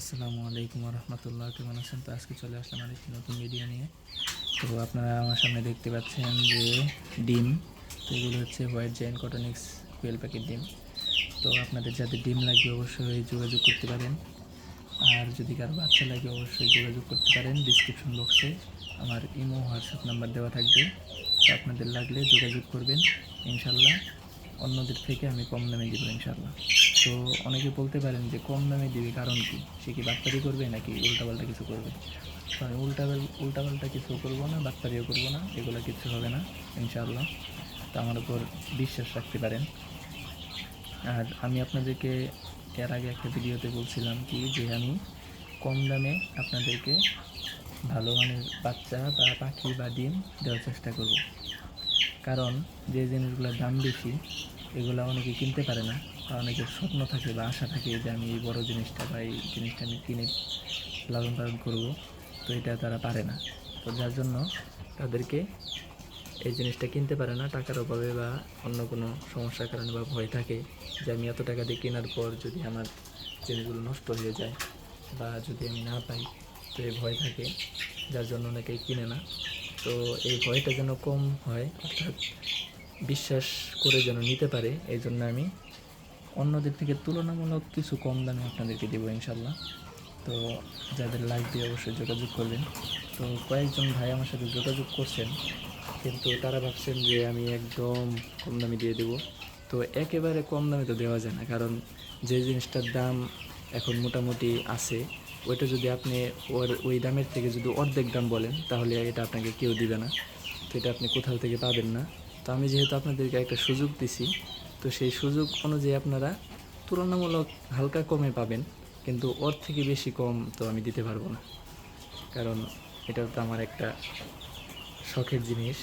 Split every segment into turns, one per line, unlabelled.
আসসালামু আলাইকুম রহমতুল্লাহ কেমন আছেন? তো আজকে চলে আসলাম আরেকটি নতুন ভিডিও নিয়ে। তো আপনারা আমার সামনে দেখতে পাচ্ছেন যে ডিম, তো এগুলো হচ্ছে হোয়াইট জেন কটনিক্স কুয়েল প্যাকেট ডিম। তো আপনাদের যাদের ডিম লাগবে অবশ্যই যোগাযোগ করতে পারেন। আর যদি কারও বাচ্চা লাগে অবশ্যই যোগাযোগ করতে পারেন। ডিসক্রিপশন বক্সে আমার ইমো হোয়াটসঅ্যাপ নাম্বার দেওয়া থাকবে। তো আপনাদের লাগলে যোগাযোগ করবেন ইনশাল্লাহ অন্যদের থেকে আমি কম দামে দিব ইনশাল্লাহ তো অনেকে বলতে পারেন যে কম দামে দিবে কারণ কি? সে কি বাটপারি করবে নাকি উল্টাপাল্টা কিছু করবে? তো আমি উল্টাপাল উল্টাপাল্টা কিছু করব না, বাটপারিও করব না, এগুলো কিছু হবে না, ইনশাআল্লাহ। তো আমার উপর বিশ্বাস রাখতে পারেন। আর আমি আপনাদেরকে এর আগে একটা ভিডিওতে বলছিলাম কি যে আমি কম দামে আপনাদেরকে ভালো মানের বাচ্চা বা পাখি বা ডিম দেওয়ার চেষ্টা করব। কারণ যে জিনিসগুলোর দাম বেশি এগুলো অনেকে কিনতে পারে না। বা অনেকের স্বপ্ন থাকে বা আশা থাকে যে আমি এই বড় জিনিসটা বা এই জিনিসটা আমি কিনে লালন পালন করব, তো এটা তারা পারে না। তো যার জন্য তাদেরকে এই জিনিসটা কিনতে পারে না, টাকার অভাবে বা অন্য কোনো সমস্যার কারণে বা ভয় থাকে যে আমি এত টাকা দিয়ে কেনার পর যদি আমার জিনিসগুলো নষ্ট হয়ে যায় বা যদি আমি না পাই, তো এই ভয় থাকে। যার জন্য অনেকেই কিনে না। তো এই ভয়টা যেন কম হয়, অর্থাৎ বিশ্বাস করে যেন নিতে পারে এই জন্য আমি অন্যদের থেকে তুলনামূলক কিছু কম দামে আপনাদেরকে দেবো ইনশাল্লাহ। তো যাদের লাগবে অবশ্যই যোগাযোগ করবেন। তো কয়েকজন ভাই আমার সাথে যোগাযোগ করছেন, কিন্তু তারা ভাবছেন যে আমি একদম কম দামে দিয়ে দেবো। তো একেবারে কম দামে তো দেওয়া যায় না, কারণ যে জিনিসটার দাম এখন মোটামুটি আছে, ওইটা যদি আপনি ওর, ওই দামের থেকে যদি অর্ধেক দাম বলেন, তাহলে এটা আপনাকে কেউ দিবে না। তো এটা আপনি কোথাও থেকে পাবেন না। তো আমি যেহেতু আপনাদেরকে একটা সুযোগ দিছি, তো সেই সুযোগ অনুযায়ী আপনারা তুলনামূলক হালকা কমে পাবেন, কিন্তু ওর থেকে বেশি কম তো আমি দিতে পারব না। কারণ এটা তো আমার একটা শখের জিনিস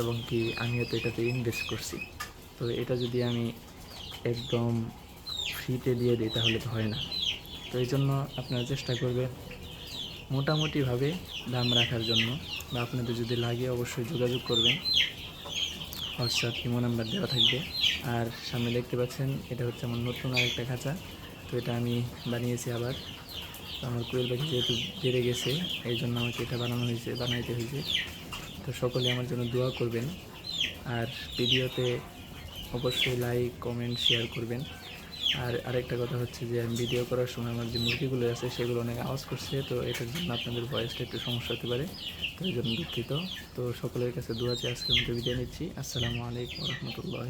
এবং কি আমিও তো এটাতে ইনভেস্ট করছি। তো এটা যদি আমি একদম ফ্রিতে দিয়ে দিই তাহলে তো হয় না। তো এই জন্য আপনারা চেষ্টা করবেন মোটামুটিভাবে দাম রাখার জন্য বা আপনাদের যদি লাগে অবশ্যই যোগাযোগ করবেন। হোয়াটসঅ্যাপ, ইমো নাম্বার দেওয়া থাকবে। আর সামনে দেখতে পাচ্ছেন, এটা হচ্ছে আমার নতুন আরেকটা খাঁচা। তো এটা আমি বানিয়েছি আবার। আমার কোয়েল পাখি যেহেতু বেড়ে গেছে, এই জন্য আমাকে এটা বানানো হয়েছে, বানাইতে হয়েছে। তো সকলে আমার জন্য দোয়া করবেন। আর ভিডিওতে অবশ্যই লাইক কমেন্ট শেয়ার করবেন। আর আরেকটা কথা হচ্ছে যে আমি ভিডিও করার সময় আমার যে মুরগিগুলো আছে, সেগুলো অনেক আওয়াজ করছে, তো এটার জন্য আপনাদের ভয়েসটা একটু সমস্যা হতে পারে, তো এই জন্য দুঃখিত। তো সকলের কাছে দু আছে আজকে আমি বিদায় নিচ্ছি। আসসালামু আলাইকুম রহমতুল্লাহ